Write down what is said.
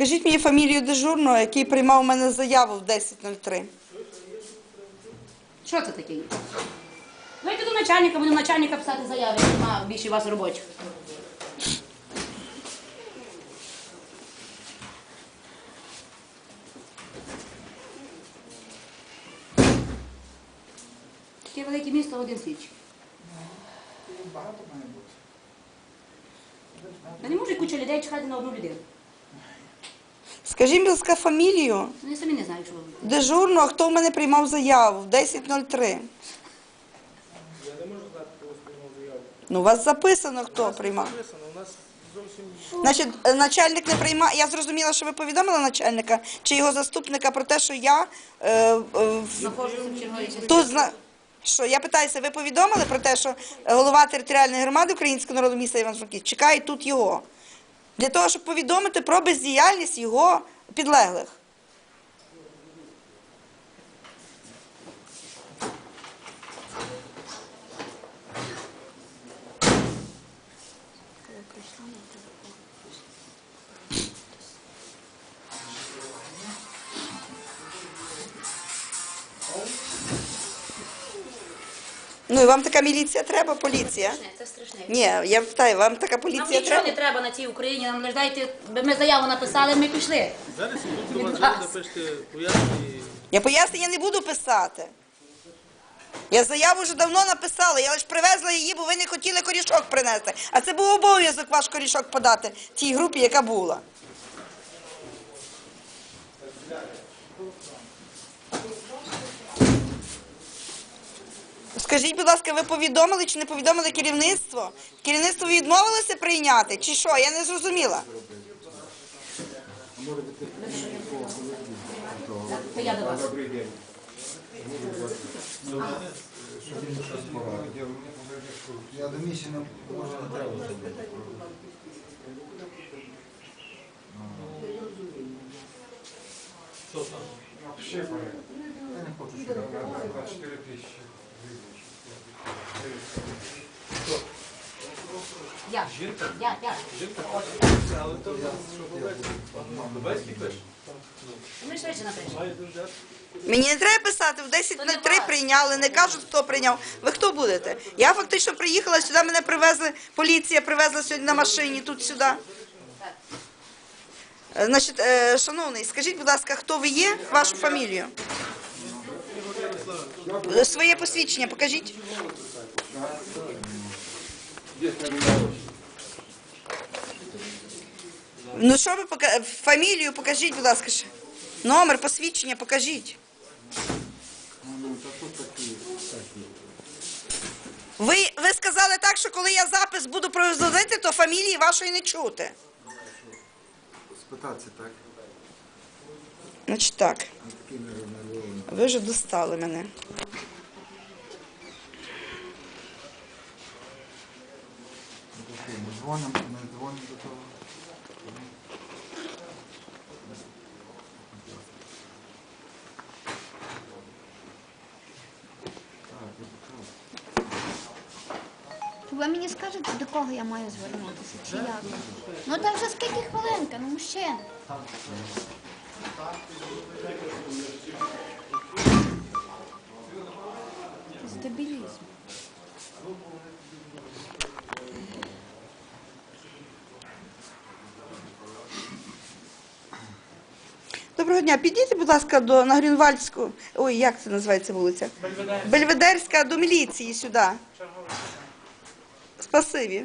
Скажіть мені фамілію дежурного, який приймав у мене заяву в 10.03. Що це таке? Вийти до начальника, буду начальника писати заяви, нема більше у вас робочих. Таке велике місто один слідчий. Багато має бути. Та не може куча людей чекати на одну людину. Скажіть, будь ласка, фамілію Ну, я самі не знаю, що робити. дежурного, хто в мене приймав заяву в 10.03. Я не можу знати, кого сприймав заяву. Ну, у вас записано, хто приймав. Написано, у нас зовсім Значить, е, начальник не приймає. Я зрозуміла, що ви повідомили начальника чи його заступника про те, що я е, е, в- Знаходжуся в черговій частині. тут зна... Що я питаюся, ви повідомили про те, що голова територіальної громади Українського народу міста Іван-Франківськ чекає тут його для того, щоб повідомити про бездіяльність його підлеглих. Ну і вам така міліція треба, поліція? Страшне, Це страшне. Ні, я питаю, вам така Нам поліція нічого треба? не треба на цій Україні, нам лише дайте, ми заяву написали, ми пішли. зараз ідуть до вас, ви напишете пояснення. Я пояснення не буду писати. Я заяву вже давно написала, я лише привезла її, бо ви не хотіли корішок принести. А це був обов'язок ваш корішок подати тій групі, яка була. Скажіть, будь ласка, ви повідомили чи не повідомили керівництво? Керівництво відмовилося прийняти, чи що? Я не зрозуміла. Я до вас. Я до не може не треба зробити. Я не хочу, щоб я 24 тисячі. Я. Я, я. Але то Дубецький пише. Ми швидше напишемо. Мені не треба писати, в 10.03 прийняли, не кажуть, хто прийняв. Ви хто будете? Я фактично приїхала сюди, мене привезли, поліція привезла сьогодні на машині тут сюди. Е, Значить, е, шановний, скажіть, будь ласка, хто ви є, вашу фамілію? Е, Своє посвідчення покажіть. Ну що ви пока... фамілію покажіть, будь ласка. ще. Номер посвідчення покажіть. Ви, ви сказали так, що коли я запис буду производити, то фамілії вашої не чути. Спитатися так. Значить так, ви вже достали мене. Ми ми дзвонимо до того. Ви мені скажете, до кого я маю звернутися, чи як? Ну там вже скільки хвилинка, ну мужчина. З Доброго дня. Підійдіть, будь ласка, до на Грюнвальдську. Ой, як це називається вулиця? Бельведерська до міліції сюди. Спасибі.